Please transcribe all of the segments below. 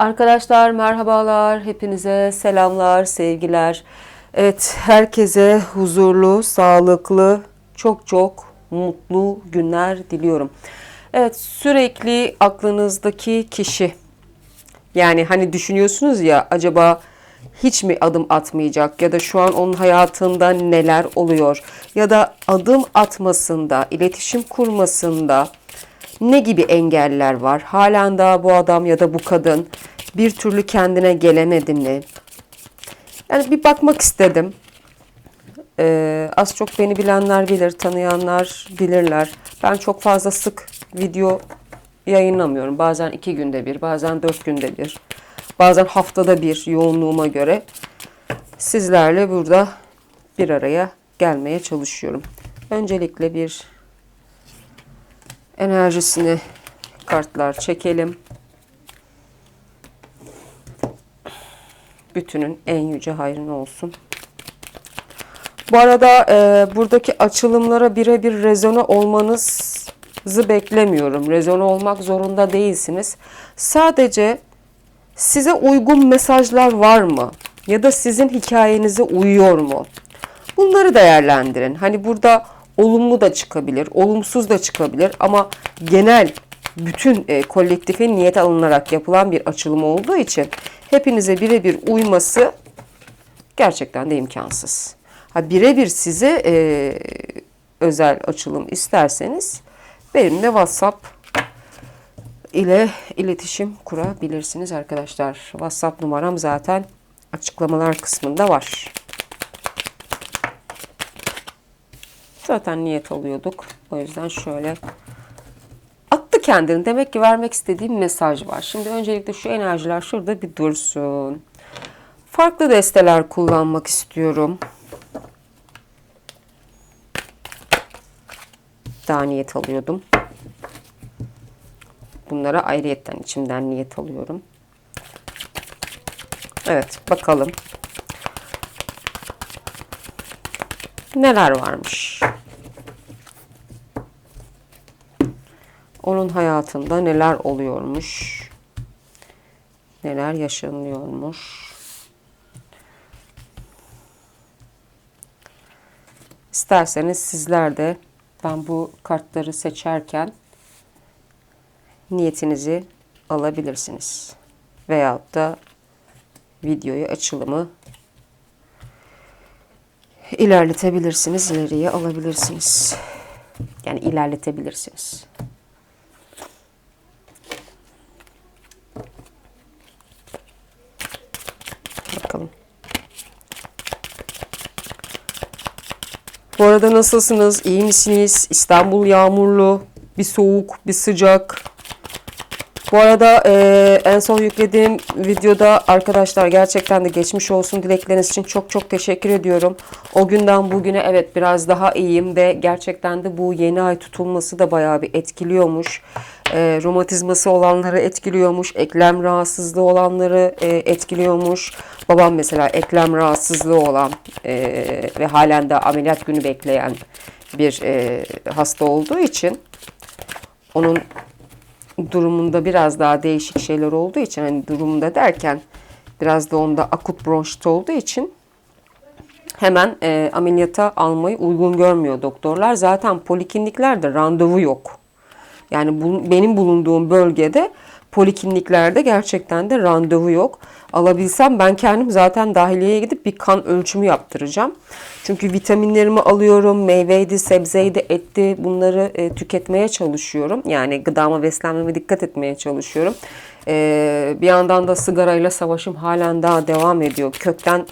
Arkadaşlar merhabalar, hepinize selamlar, sevgiler. Evet, herkese huzurlu, sağlıklı, çok çok mutlu günler diliyorum. Evet, sürekli aklınızdaki kişi. Yani hani düşünüyorsunuz ya acaba hiç mi adım atmayacak ya da şu an onun hayatında neler oluyor ya da adım atmasında, iletişim kurmasında ne gibi engeller var? Halen daha bu adam ya da bu kadın bir türlü kendine gelemedi mi? Yani bir bakmak istedim. Ee, az çok beni bilenler bilir, tanıyanlar bilirler. Ben çok fazla sık video yayınlamıyorum. Bazen iki günde bir, bazen dört günde bir. Bazen haftada bir yoğunluğuma göre sizlerle burada bir araya gelmeye çalışıyorum. Öncelikle bir enerjisini kartlar çekelim. Bütünün en yüce hayrına olsun. Bu arada e, buradaki açılımlara birebir rezone olmanızı beklemiyorum. Rezone olmak zorunda değilsiniz. Sadece size uygun mesajlar var mı? Ya da sizin hikayenize uyuyor mu? Bunları değerlendirin. Hani burada olumlu da çıkabilir, olumsuz da çıkabilir ama genel bütün e, kolektifin niyet alınarak yapılan bir açılım olduğu için hepinize birebir uyması gerçekten de imkansız. Ha birebir size e, özel açılım isterseniz benimle WhatsApp ile iletişim kurabilirsiniz arkadaşlar. WhatsApp numaram zaten açıklamalar kısmında var. Zaten niyet alıyorduk. O yüzden şöyle attı kendini. Demek ki vermek istediğim mesaj var. Şimdi öncelikle şu enerjiler şurada bir dursun. Farklı desteler kullanmak istiyorum. Daha niyet alıyordum. Bunlara ayrıyetten içimden niyet alıyorum. Evet bakalım. Neler varmış? Onun hayatında neler oluyormuş? Neler yaşanıyormuş? İsterseniz sizler de ben bu kartları seçerken niyetinizi alabilirsiniz. Veyahut da videoyu açılımı ilerletebilirsiniz, ileriye alabilirsiniz. Yani ilerletebilirsiniz. Bakalım. Bu arada nasılsınız? İyi misiniz? İstanbul yağmurlu, bir soğuk, bir sıcak. Bu arada e, en son yüklediğim videoda arkadaşlar gerçekten de geçmiş olsun dilekleriniz için çok çok teşekkür ediyorum. O günden bugüne evet biraz daha iyiyim ve gerçekten de bu yeni ay tutulması da bayağı bir etkiliyormuş. E, romatizması olanları etkiliyormuş, eklem rahatsızlığı olanları e, etkiliyormuş. Babam mesela eklem rahatsızlığı olan e, ve halen de ameliyat günü bekleyen bir e, hasta olduğu için onun durumunda biraz daha değişik şeyler olduğu için hani durumunda derken biraz da onda akut bronşit olduğu için hemen e, ameliyata almayı uygun görmüyor doktorlar. Zaten polikliniklerde randevu yok. Yani bu, benim bulunduğum bölgede polikliniklerde gerçekten de randevu yok. Alabilsem ben kendim zaten dahiliyeye gidip bir kan ölçümü yaptıracağım. Çünkü vitaminlerimi alıyorum, meyveydi, sebzeydi, etti bunları e, tüketmeye çalışıyorum. Yani gıdama, beslenmeme dikkat etmeye çalışıyorum. E, bir yandan da sigarayla savaşım halen daha devam ediyor. Kökten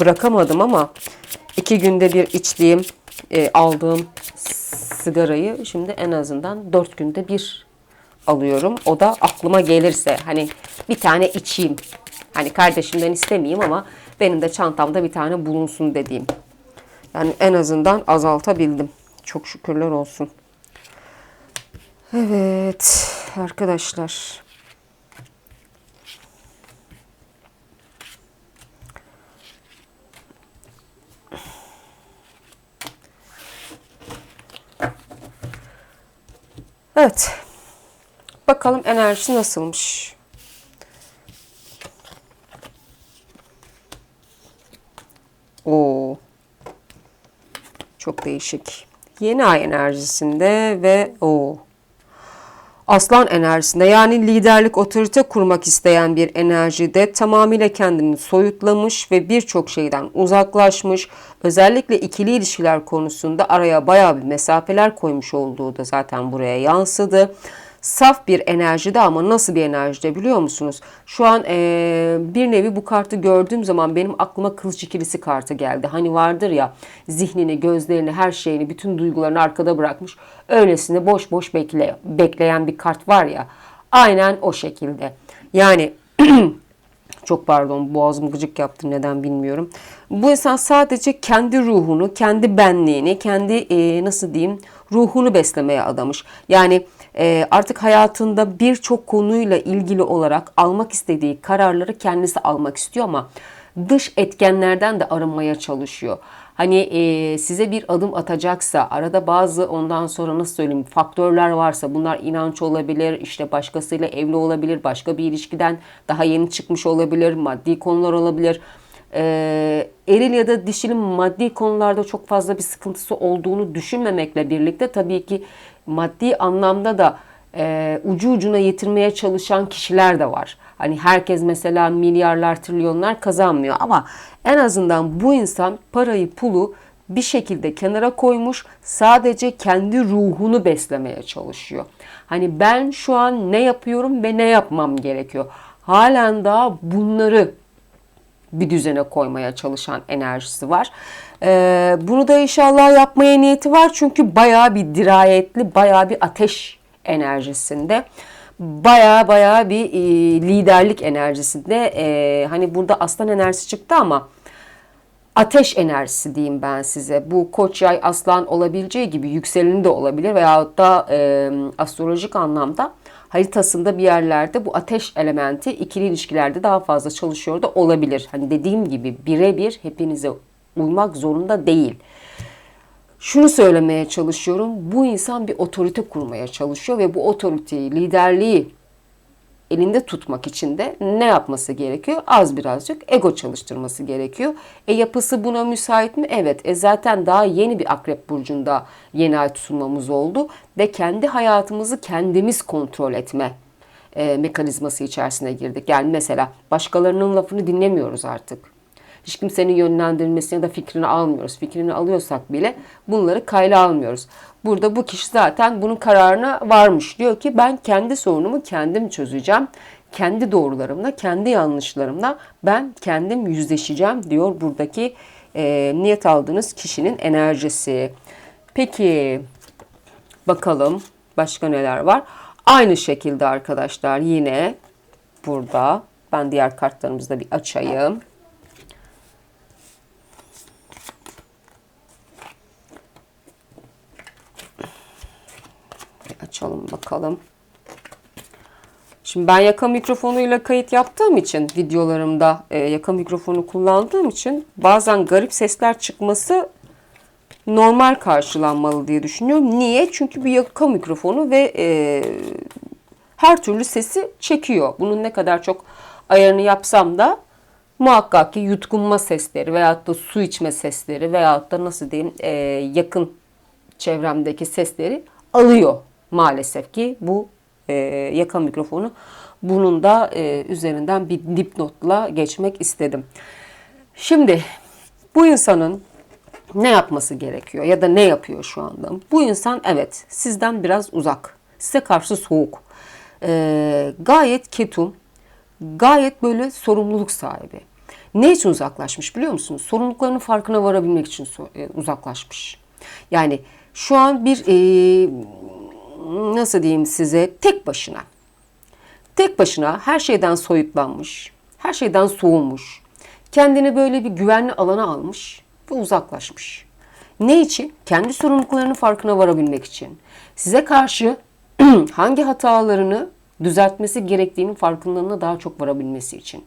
bırakamadım ama iki günde bir içtiğim, e, aldığım sigarayı şimdi en azından dört günde bir alıyorum. O da aklıma gelirse hani bir tane içeyim. Hani kardeşimden istemeyeyim ama benim de çantamda bir tane bulunsun dediğim. Yani en azından azaltabildim. Çok şükürler olsun. Evet arkadaşlar. Evet. Bakalım enerjisi nasılmış. Oo. Çok değişik. Yeni ay enerjisinde ve o Aslan enerjisinde yani liderlik otorite kurmak isteyen bir enerjide tamamıyla kendini soyutlamış ve birçok şeyden uzaklaşmış. Özellikle ikili ilişkiler konusunda araya bayağı bir mesafeler koymuş olduğu da zaten buraya yansıdı saf bir enerjide ama nasıl bir enerjide biliyor musunuz? Şu an e, bir nevi bu kartı gördüğüm zaman benim aklıma kılıç ikilisi kartı geldi. Hani vardır ya zihnini, gözlerini, her şeyini, bütün duygularını arkada bırakmış. Öylesine boş boş bekle, bekleyen bir kart var ya. Aynen o şekilde. Yani çok pardon boğazım gıcık yaptı neden bilmiyorum. Bu insan sadece kendi ruhunu, kendi benliğini, kendi e, nasıl diyeyim ruhunu beslemeye adamış. Yani artık hayatında birçok konuyla ilgili olarak almak istediği kararları kendisi almak istiyor ama dış etkenlerden de arınmaya çalışıyor. Hani e, size bir adım atacaksa arada bazı ondan sonra nasıl söyleyeyim faktörler varsa bunlar inanç olabilir, işte başkasıyla evli olabilir, başka bir ilişkiden daha yeni çıkmış olabilir, maddi konular olabilir. E, eril ya da dişili maddi konularda çok fazla bir sıkıntısı olduğunu düşünmemekle birlikte tabii ki maddi anlamda da e, ucu ucuna yetirmeye çalışan kişiler de var. Hani herkes mesela milyarlar, trilyonlar kazanmıyor ama en azından bu insan parayı, pulu bir şekilde kenara koymuş. Sadece kendi ruhunu beslemeye çalışıyor. Hani ben şu an ne yapıyorum ve ne yapmam gerekiyor? Halen daha bunları bir düzene koymaya çalışan enerjisi var. Ee, bunu da inşallah yapmaya niyeti var çünkü bayağı bir dirayetli, bayağı bir ateş enerjisinde. Baya baya bir e, liderlik enerjisinde. E, hani burada aslan enerjisi çıktı ama ateş enerjisi diyeyim ben size. Bu koç yay aslan olabileceği gibi yükseleni de olabilir veyahut da e, astrolojik anlamda haritasında bir yerlerde bu ateş elementi ikili ilişkilerde daha fazla çalışıyor da olabilir. Hani dediğim gibi birebir hepinize uymak zorunda değil. Şunu söylemeye çalışıyorum. Bu insan bir otorite kurmaya çalışıyor ve bu otoriteyi, liderliği elinde tutmak için de ne yapması gerekiyor? Az birazcık ego çalıştırması gerekiyor. E yapısı buna müsait mi? Evet. E zaten daha yeni bir akrep burcunda yeni ay tutulmamız oldu ve kendi hayatımızı kendimiz kontrol etme e, mekanizması içerisine girdik. Yani mesela başkalarının lafını dinlemiyoruz artık. Hiç kimsenin yönlendirilmesini ya da fikrini almıyoruz. Fikrini alıyorsak bile bunları kayla almıyoruz. Burada bu kişi zaten bunun kararına varmış. Diyor ki ben kendi sorunumu kendim çözeceğim. Kendi doğrularımla, kendi yanlışlarımla ben kendim yüzleşeceğim diyor buradaki e, niyet aldığınız kişinin enerjisi. Peki bakalım başka neler var? Aynı şekilde arkadaşlar yine burada ben diğer kartlarımızı da bir açayım. Açalım bakalım. Şimdi ben yaka mikrofonuyla kayıt yaptığım için videolarımda e, yaka mikrofonu kullandığım için bazen garip sesler çıkması normal karşılanmalı diye düşünüyorum. Niye? Çünkü bir yaka mikrofonu ve e, her türlü sesi çekiyor. Bunun ne kadar çok ayarını yapsam da muhakkak ki yutkunma sesleri veyahut da su içme sesleri veyahut da nasıl diyeyim e, yakın çevremdeki sesleri alıyor maalesef ki bu e, yaka mikrofonu bunun da e, üzerinden bir dipnotla geçmek istedim. Şimdi bu insanın ne yapması gerekiyor ya da ne yapıyor şu anda? Bu insan evet sizden biraz uzak, size karşı soğuk, e, gayet ketum, gayet böyle sorumluluk sahibi. Ne için uzaklaşmış biliyor musunuz? Sorumluluklarının farkına varabilmek için e, uzaklaşmış. Yani şu an bir e, nasıl diyeyim size tek başına. Tek başına her şeyden soyutlanmış, her şeyden soğumuş. Kendini böyle bir güvenli alana almış ve uzaklaşmış. Ne için? Kendi sorumluluklarının farkına varabilmek için. Size karşı hangi hatalarını düzeltmesi gerektiğinin farkındalığına daha çok varabilmesi için.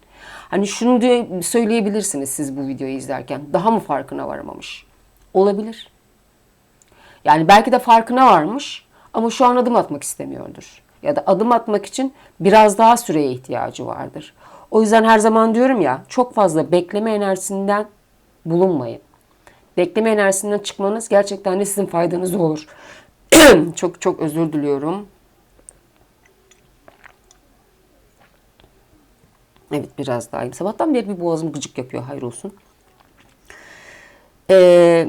Hani şunu diye söyleyebilirsiniz siz bu videoyu izlerken. Daha mı farkına varamamış? Olabilir. Yani belki de farkına varmış ama şu an adım atmak istemiyordur. Ya da adım atmak için biraz daha süreye ihtiyacı vardır. O yüzden her zaman diyorum ya çok fazla bekleme enerjisinden bulunmayın. Bekleme enerjisinden çıkmanız gerçekten de sizin faydanız olur. çok çok özür diliyorum. Evet biraz daha iyi. Sabahtan beri bir boğazım gıcık yapıyor. Hayır olsun. Ee,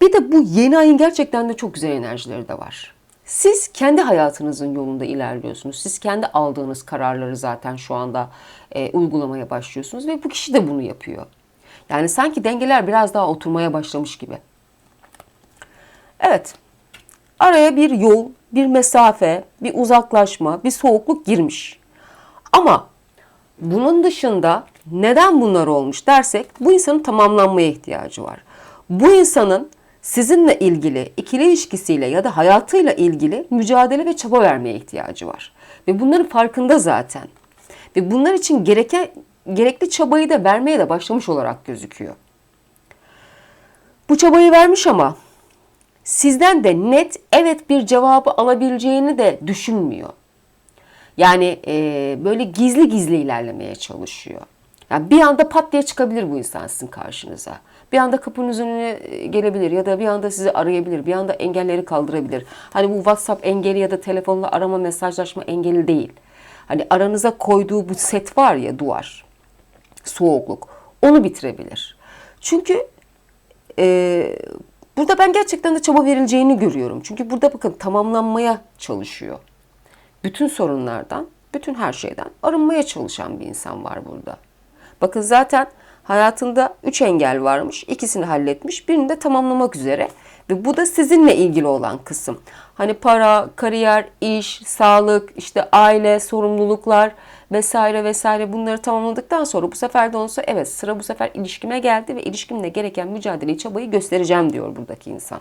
bir de bu yeni ayın gerçekten de çok güzel enerjileri de var. Siz kendi hayatınızın yolunda ilerliyorsunuz. Siz kendi aldığınız kararları zaten şu anda e, uygulamaya başlıyorsunuz ve bu kişi de bunu yapıyor. Yani sanki dengeler biraz daha oturmaya başlamış gibi. Evet. Araya bir yol, bir mesafe, bir uzaklaşma, bir soğukluk girmiş. Ama bunun dışında neden bunlar olmuş dersek bu insanın tamamlanmaya ihtiyacı var. Bu insanın sizinle ilgili, ikili ilişkisiyle ya da hayatıyla ilgili mücadele ve çaba vermeye ihtiyacı var. Ve bunların farkında zaten. Ve bunlar için gereken gerekli çabayı da vermeye de başlamış olarak gözüküyor. Bu çabayı vermiş ama sizden de net evet bir cevabı alabileceğini de düşünmüyor. Yani e, böyle gizli gizli ilerlemeye çalışıyor. Yani bir anda pat diye çıkabilir bu insan sizin karşınıza. Bir anda kapının önüne gelebilir ya da bir anda sizi arayabilir. Bir anda engelleri kaldırabilir. Hani bu WhatsApp engeli ya da telefonla arama mesajlaşma engeli değil. Hani aranıza koyduğu bu set var ya duvar, soğukluk. Onu bitirebilir. Çünkü e, burada ben gerçekten de çaba verileceğini görüyorum. Çünkü burada bakın tamamlanmaya çalışıyor. Bütün sorunlardan, bütün her şeyden arınmaya çalışan bir insan var burada. Bakın zaten hayatında üç engel varmış. ikisini halletmiş. Birini de tamamlamak üzere. Ve bu da sizinle ilgili olan kısım. Hani para, kariyer, iş, sağlık, işte aile, sorumluluklar vesaire vesaire bunları tamamladıktan sonra bu sefer de olsa evet sıra bu sefer ilişkime geldi ve ilişkimle gereken mücadeleyi, çabayı göstereceğim diyor buradaki insan.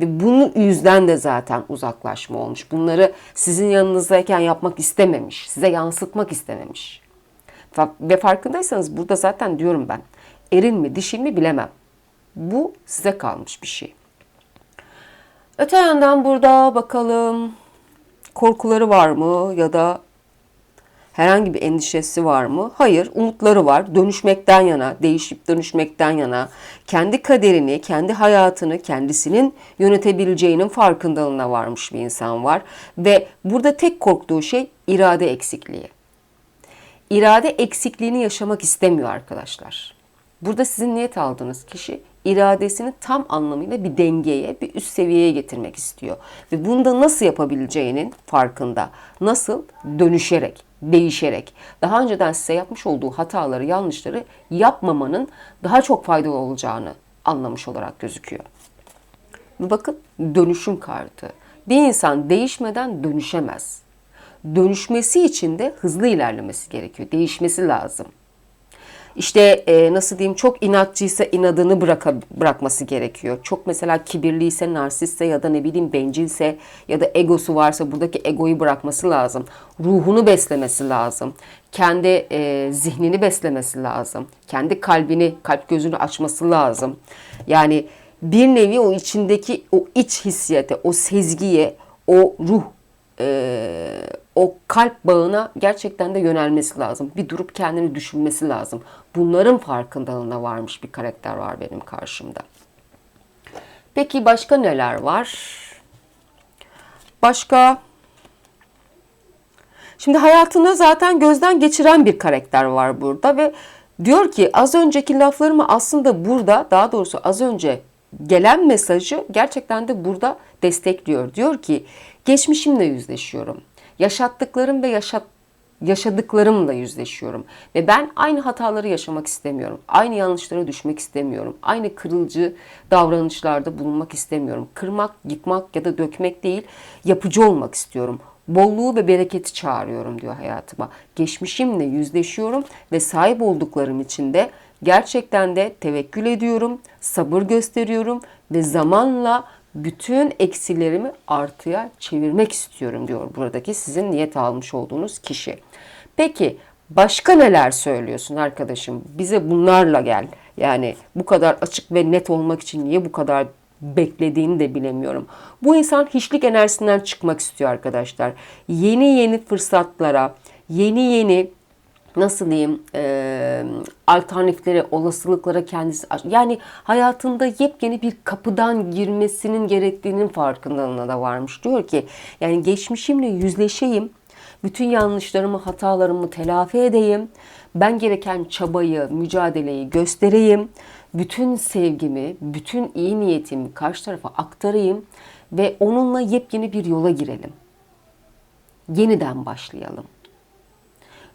Ve bunun yüzden de zaten uzaklaşma olmuş. Bunları sizin yanınızdayken yapmak istememiş. Size yansıtmak istememiş. Ve farkındaysanız burada zaten diyorum ben. Eril mi dişil mi bilemem. Bu size kalmış bir şey. Öte yandan burada bakalım korkuları var mı ya da herhangi bir endişesi var mı? Hayır, umutları var. Dönüşmekten yana, değişip dönüşmekten yana, kendi kaderini, kendi hayatını kendisinin yönetebileceğinin farkındalığına varmış bir insan var. Ve burada tek korktuğu şey irade eksikliği. İrade eksikliğini yaşamak istemiyor arkadaşlar. Burada sizin niyet aldığınız kişi iradesini tam anlamıyla bir dengeye, bir üst seviyeye getirmek istiyor. Ve bunu da nasıl yapabileceğinin farkında. Nasıl? Dönüşerek, değişerek. Daha önceden size yapmış olduğu hataları, yanlışları yapmamanın daha çok faydalı olacağını anlamış olarak gözüküyor. Bakın dönüşüm kartı. Bir insan değişmeden dönüşemez. Dönüşmesi için de hızlı ilerlemesi gerekiyor. Değişmesi lazım işte e, nasıl diyeyim çok inatçıysa inadını bıraka, bırakması gerekiyor. Çok mesela kibirliyse, narsistse ya da ne bileyim bencilse ya da egosu varsa buradaki egoyu bırakması lazım. Ruhunu beslemesi lazım. Kendi e, zihnini beslemesi lazım. Kendi kalbini, kalp gözünü açması lazım. Yani bir nevi o içindeki o iç hissiyete, o sezgiye, o ruh e, o kalp bağına gerçekten de yönelmesi lazım. Bir durup kendini düşünmesi lazım. Bunların farkındalığına varmış bir karakter var benim karşımda. Peki başka neler var? Başka Şimdi hayatını zaten gözden geçiren bir karakter var burada ve diyor ki az önceki laflarımı aslında burada daha doğrusu az önce gelen mesajı gerçekten de burada destekliyor. Diyor ki geçmişimle yüzleşiyorum. Yaşattıklarım ve yaşat yaşadıklarımla yüzleşiyorum. Ve ben aynı hataları yaşamak istemiyorum. Aynı yanlışlara düşmek istemiyorum. Aynı kırılcı davranışlarda bulunmak istemiyorum. Kırmak, yıkmak ya da dökmek değil, yapıcı olmak istiyorum. Bolluğu ve bereketi çağırıyorum diyor hayatıma. Geçmişimle yüzleşiyorum ve sahip olduklarım için de gerçekten de tevekkül ediyorum, sabır gösteriyorum ve zamanla bütün eksilerimi artıya çevirmek istiyorum diyor buradaki sizin niyet almış olduğunuz kişi. Peki başka neler söylüyorsun arkadaşım? Bize bunlarla gel. Yani bu kadar açık ve net olmak için niye bu kadar beklediğini de bilemiyorum. Bu insan hiçlik enerjisinden çıkmak istiyor arkadaşlar. Yeni yeni fırsatlara, yeni yeni nasıl diyeyim e, alternatiflere, olasılıklara kendisi yani hayatında yepyeni bir kapıdan girmesinin gerektiğinin farkındalığına da varmış. Diyor ki yani geçmişimle yüzleşeyim, bütün yanlışlarımı, hatalarımı telafi edeyim, ben gereken çabayı, mücadeleyi göstereyim, bütün sevgimi, bütün iyi niyetimi karşı tarafa aktarayım ve onunla yepyeni bir yola girelim. Yeniden başlayalım.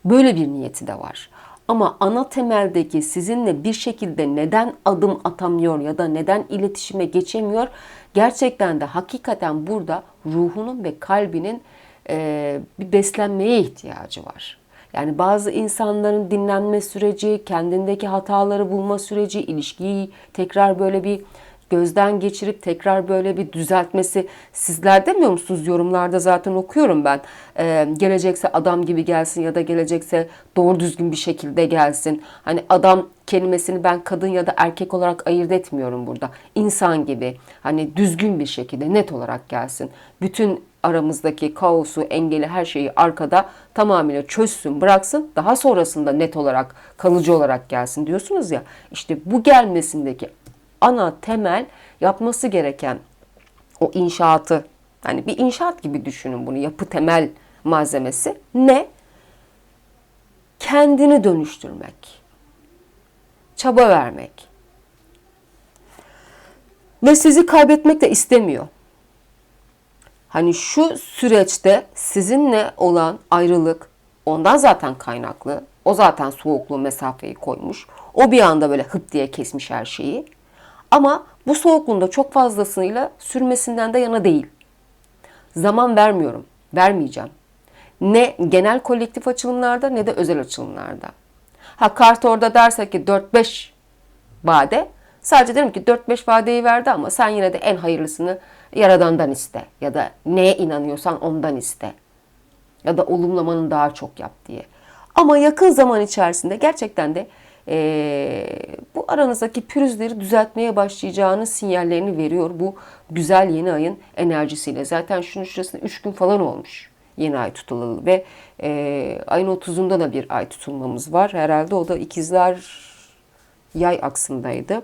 Böyle bir niyeti de var. Ama ana temeldeki sizinle bir şekilde neden adım atamıyor ya da neden iletişime geçemiyor gerçekten de hakikaten burada ruhunun ve kalbinin e, bir beslenmeye ihtiyacı var. Yani bazı insanların dinlenme süreci, kendindeki hataları bulma süreci, ilişkiyi tekrar böyle bir gözden geçirip tekrar böyle bir düzeltmesi sizler demiyor musunuz? Yorumlarda zaten okuyorum ben. Ee, gelecekse adam gibi gelsin ya da gelecekse doğru düzgün bir şekilde gelsin. Hani adam kelimesini ben kadın ya da erkek olarak ayırt etmiyorum burada. İnsan gibi hani düzgün bir şekilde net olarak gelsin. Bütün aramızdaki kaosu engeli her şeyi arkada tamamıyla çözsün bıraksın. Daha sonrasında net olarak kalıcı olarak gelsin diyorsunuz ya. İşte bu gelmesindeki ana temel yapması gereken o inşaatı yani bir inşaat gibi düşünün bunu yapı temel malzemesi ne? Kendini dönüştürmek. Çaba vermek. Ve sizi kaybetmek de istemiyor. Hani şu süreçte sizinle olan ayrılık ondan zaten kaynaklı. O zaten soğukluğu mesafeyi koymuş. O bir anda böyle hıp diye kesmiş her şeyi. Ama bu soğukluğunda çok fazlasıyla sürmesinden de yana değil. Zaman vermiyorum, vermeyeceğim. Ne genel kolektif açılımlarda ne de özel açılımlarda. Ha kart orada derse ki 4-5 vade. Sadece derim ki 4-5 vadeyi verdi ama sen yine de en hayırlısını Yaradan'dan iste. Ya da neye inanıyorsan ondan iste. Ya da olumlamanın daha çok yap diye. Ama yakın zaman içerisinde gerçekten de e, bu aranızdaki pürüzleri düzeltmeye başlayacağını sinyallerini veriyor bu güzel yeni ayın enerjisiyle. Zaten şunun şurasında 3 gün falan olmuş yeni ay tutulalı ve e, ayın 30'unda da bir ay tutulmamız var. Herhalde o da ikizler yay aksındaydı.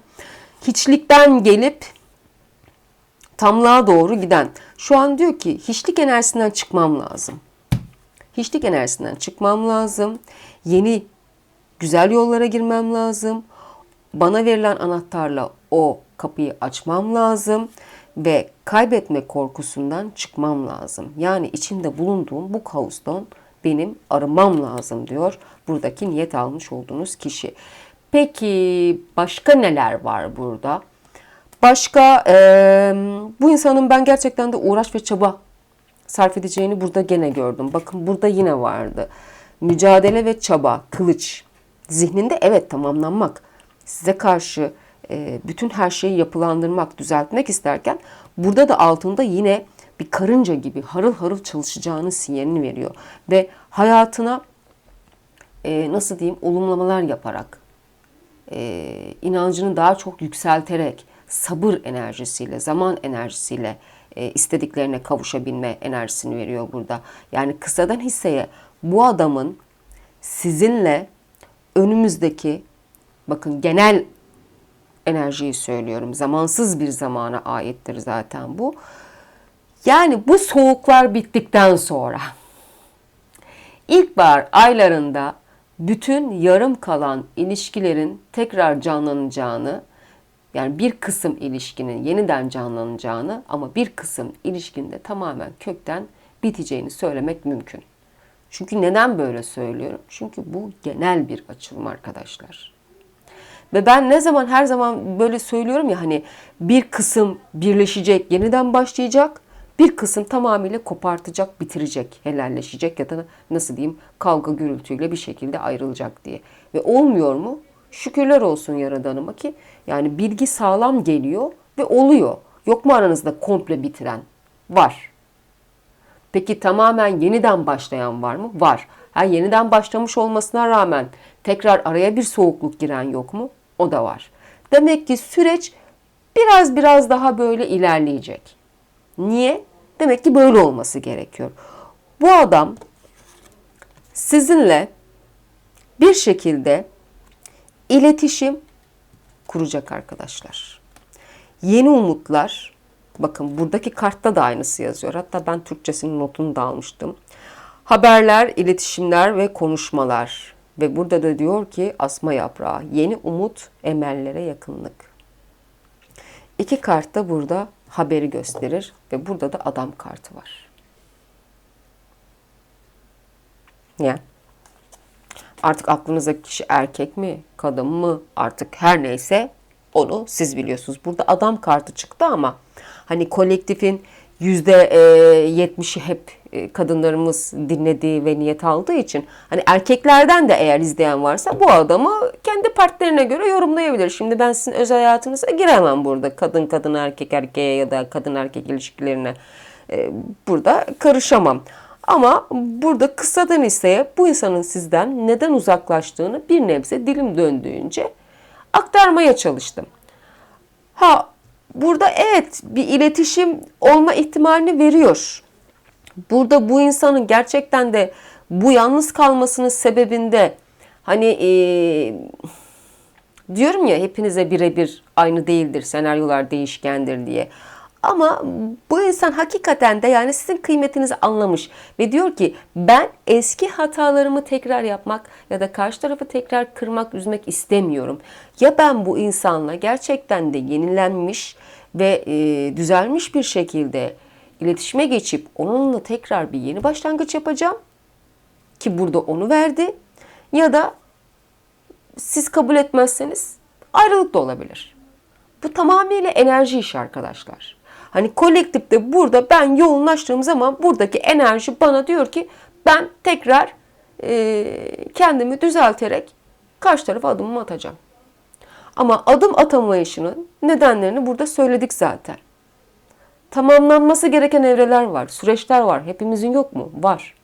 Hiçlikten gelip tamlığa doğru giden. Şu an diyor ki hiçlik enerjisinden çıkmam lazım. Hiçlik enerjisinden çıkmam lazım. Yeni güzel yollara girmem lazım. Bana verilen anahtarla o kapıyı açmam lazım ve kaybetme korkusundan çıkmam lazım. Yani içinde bulunduğum bu kaostan benim arınmam lazım diyor buradaki niyet almış olduğunuz kişi. Peki başka neler var burada? Başka e, bu insanın ben gerçekten de uğraş ve çaba sarf edeceğini burada gene gördüm. Bakın burada yine vardı. Mücadele ve çaba, kılıç. Zihninde evet tamamlanmak. Size karşı e, bütün her şeyi yapılandırmak, düzeltmek isterken burada da altında yine bir karınca gibi harıl harıl çalışacağını sinyalini veriyor. Ve hayatına e, nasıl diyeyim olumlamalar yaparak, e, inancını daha çok yükselterek, sabır enerjisiyle, zaman enerjisiyle e, istediklerine kavuşabilme enerjisini veriyor burada. Yani kısadan hisseye bu adamın sizinle önümüzdeki bakın genel enerjiyi söylüyorum. Zamansız bir zamana aittir zaten bu. Yani bu soğuklar bittikten sonra ilkbahar aylarında bütün yarım kalan ilişkilerin tekrar canlanacağını, yani bir kısım ilişkinin yeniden canlanacağını ama bir kısım ilişkinde tamamen kökten biteceğini söylemek mümkün. Çünkü neden böyle söylüyorum? Çünkü bu genel bir açılım arkadaşlar. Ve ben ne zaman her zaman böyle söylüyorum ya hani bir kısım birleşecek, yeniden başlayacak. Bir kısım tamamıyla kopartacak, bitirecek, helalleşecek ya da nasıl diyeyim kavga gürültüyle bir şekilde ayrılacak diye. Ve olmuyor mu? Şükürler olsun Yaradanıma ki yani bilgi sağlam geliyor ve oluyor. Yok mu aranızda komple bitiren? Var. Peki tamamen yeniden başlayan var mı? Var. Ha, yeniden başlamış olmasına rağmen tekrar araya bir soğukluk giren yok mu? O da var. Demek ki süreç biraz biraz daha böyle ilerleyecek. Niye? Demek ki böyle olması gerekiyor. Bu adam sizinle bir şekilde iletişim kuracak arkadaşlar. Yeni umutlar, bakın buradaki kartta da aynısı yazıyor. Hatta ben Türkçesinin notunu da almıştım. Haberler, iletişimler ve konuşmalar. Ve burada da diyor ki asma yaprağı, yeni umut, emellere yakınlık. İki kart da burada haberi gösterir ve burada da adam kartı var. Yani artık aklınızdaki kişi erkek mi, kadın mı artık her neyse onu siz biliyorsunuz. Burada adam kartı çıktı ama hani kolektifin yüzde yetmişi hep e, kadınlarımız dinlediği ve niyet aldığı için hani erkeklerden de eğer izleyen varsa bu adamı kendi partnerine göre yorumlayabilir. Şimdi ben sizin özel hayatınıza giremem burada. Kadın kadın erkek erkeğe ya da kadın erkek ilişkilerine e, burada karışamam. Ama burada kısadan ise bu insanın sizden neden uzaklaştığını bir nebze dilim döndüğünce aktarmaya çalıştım. Ha burada evet bir iletişim olma ihtimalini veriyor. Burada bu insanın gerçekten de bu yalnız kalmasının sebebinde hani e, diyorum ya hepinize birebir aynı değildir, senaryolar değişkendir diye. Ama bu insan hakikaten de yani sizin kıymetinizi anlamış ve diyor ki ben eski hatalarımı tekrar yapmak ya da karşı tarafı tekrar kırmak, üzmek istemiyorum. Ya ben bu insanla gerçekten de yenilenmiş ve e, düzelmiş bir şekilde iletişime geçip onunla tekrar bir yeni başlangıç yapacağım ki burada onu verdi ya da siz kabul etmezseniz ayrılık da olabilir. Bu tamamıyla enerji işi arkadaşlar. Hani kolektifte burada ben yoğunlaştığım zaman buradaki enerji bana diyor ki ben tekrar e, kendimi düzelterek karşı tarafa adımımı atacağım. Ama adım atamayışının nedenlerini burada söyledik zaten. Tamamlanması gereken evreler var, süreçler var. Hepimizin yok mu? Var.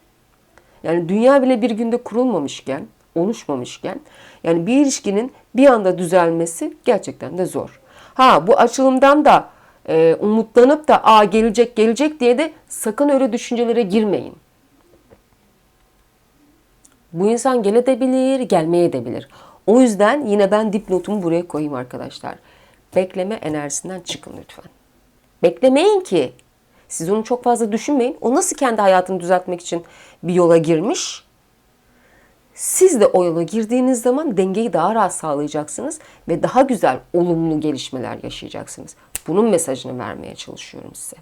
Yani dünya bile bir günde kurulmamışken, oluşmamışken yani bir ilişkinin bir anda düzelmesi gerçekten de zor. Ha bu açılımdan da e, umutlanıp da aa gelecek gelecek diye de sakın öyle düşüncelere girmeyin. Bu insan gelebilir, gelmeyebilir. O yüzden yine ben dipnotumu buraya koyayım arkadaşlar. Bekleme enerjisinden çıkın lütfen. Beklemeyin ki. Siz onu çok fazla düşünmeyin. O nasıl kendi hayatını düzeltmek için bir yola girmiş? Siz de o yola girdiğiniz zaman dengeyi daha rahat sağlayacaksınız ve daha güzel, olumlu gelişmeler yaşayacaksınız. Bunun mesajını vermeye çalışıyorum size.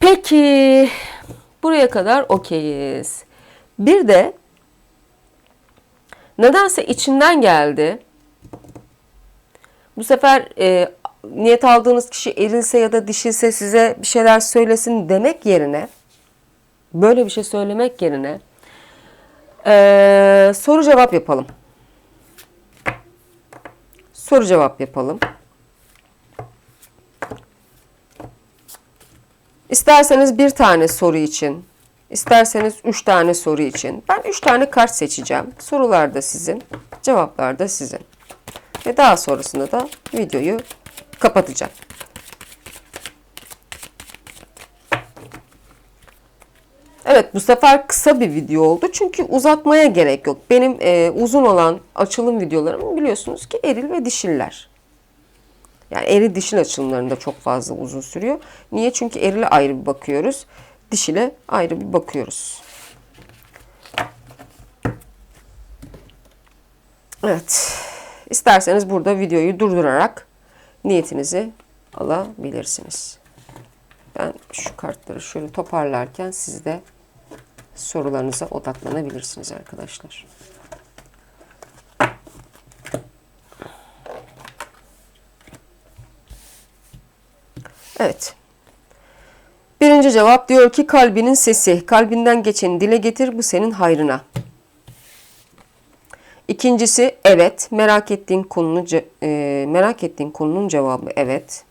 Peki, buraya kadar okeyiz. Bir de nedense içinden geldi. Bu sefer e, niyet aldığınız kişi erilse ya da dişilse size bir şeyler söylesin demek yerine böyle bir şey söylemek yerine ee, soru cevap yapalım. Soru cevap yapalım. İsterseniz bir tane soru için, isterseniz üç tane soru için. Ben üç tane kart seçeceğim. Sorular da sizin, cevaplar da sizin. Ve daha sonrasında da videoyu kapatacağım. Evet bu sefer kısa bir video oldu çünkü uzatmaya gerek yok. Benim e, uzun olan açılım videolarım biliyorsunuz ki eril ve dişiller. Yani eril dişil açılımlarında çok fazla uzun sürüyor. Niye? Çünkü erile ayrı bir bakıyoruz. Dişile ayrı bir bakıyoruz. Evet. İsterseniz burada videoyu durdurarak niyetinizi alabilirsiniz. Ben şu kartları şöyle toparlarken siz de sorularınıza odaklanabilirsiniz arkadaşlar. Evet. Birinci cevap diyor ki kalbinin sesi. Kalbinden geçeni dile getir bu senin hayrına. İkincisi evet. Merak ettiğin konunu e, merak ettiğin konunun cevabı evet.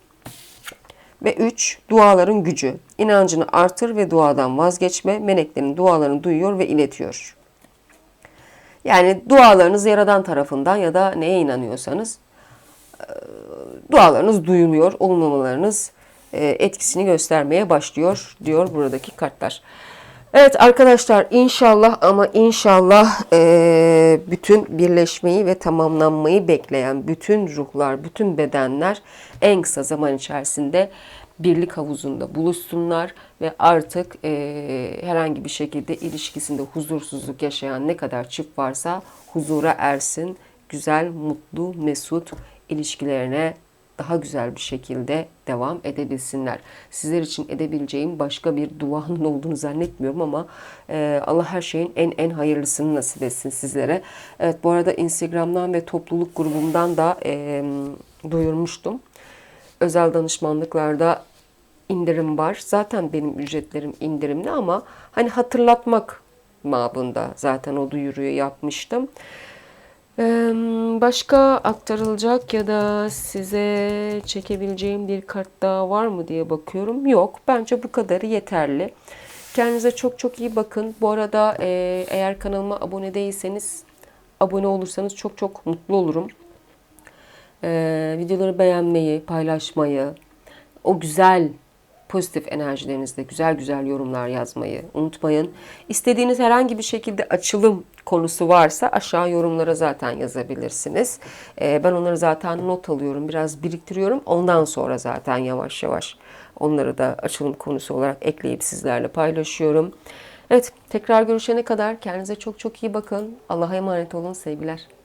Ve 3. Duaların gücü. İnancını artır ve duadan vazgeçme. Meleklerin dualarını duyuyor ve iletiyor. Yani dualarınız Yaradan tarafından ya da neye inanıyorsanız e, dualarınız duyuluyor. Olumlamalarınız etkisini göstermeye başlıyor diyor buradaki kartlar. Evet arkadaşlar inşallah ama inşallah eee, bütün birleşmeyi ve tamamlanmayı bekleyen bütün ruhlar, bütün bedenler en kısa zaman içerisinde birlik havuzunda buluşsunlar ve artık eee, herhangi bir şekilde ilişkisinde huzursuzluk yaşayan ne kadar çift varsa huzura ersin. Güzel, mutlu, mesut ilişkilerine daha güzel bir şekilde devam edebilsinler. Sizler için edebileceğim başka bir duanın olduğunu zannetmiyorum ama e, Allah her şeyin en en hayırlısını nasip etsin sizlere. Evet bu arada Instagram'dan ve topluluk grubumdan da e, duyurmuştum. Özel danışmanlıklarda indirim var. Zaten benim ücretlerim indirimli ama hani hatırlatmak mabında zaten o duyuruyu yapmıştım. Başka aktarılacak ya da size çekebileceğim bir kart daha var mı diye bakıyorum. Yok. Bence bu kadarı yeterli. Kendinize çok çok iyi bakın. Bu arada eee, eğer kanalıma abone değilseniz abone olursanız çok çok mutlu olurum. Eee, videoları beğenmeyi, paylaşmayı, o güzel pozitif enerjilerinizle güzel güzel yorumlar yazmayı unutmayın. İstediğiniz herhangi bir şekilde açılım konusu varsa aşağı yorumlara zaten yazabilirsiniz. Ee, ben onları zaten not alıyorum, biraz biriktiriyorum. Ondan sonra zaten yavaş yavaş onları da açılım konusu olarak ekleyip sizlerle paylaşıyorum. Evet, tekrar görüşene kadar kendinize çok çok iyi bakın. Allah'a emanet olun, sevgiler.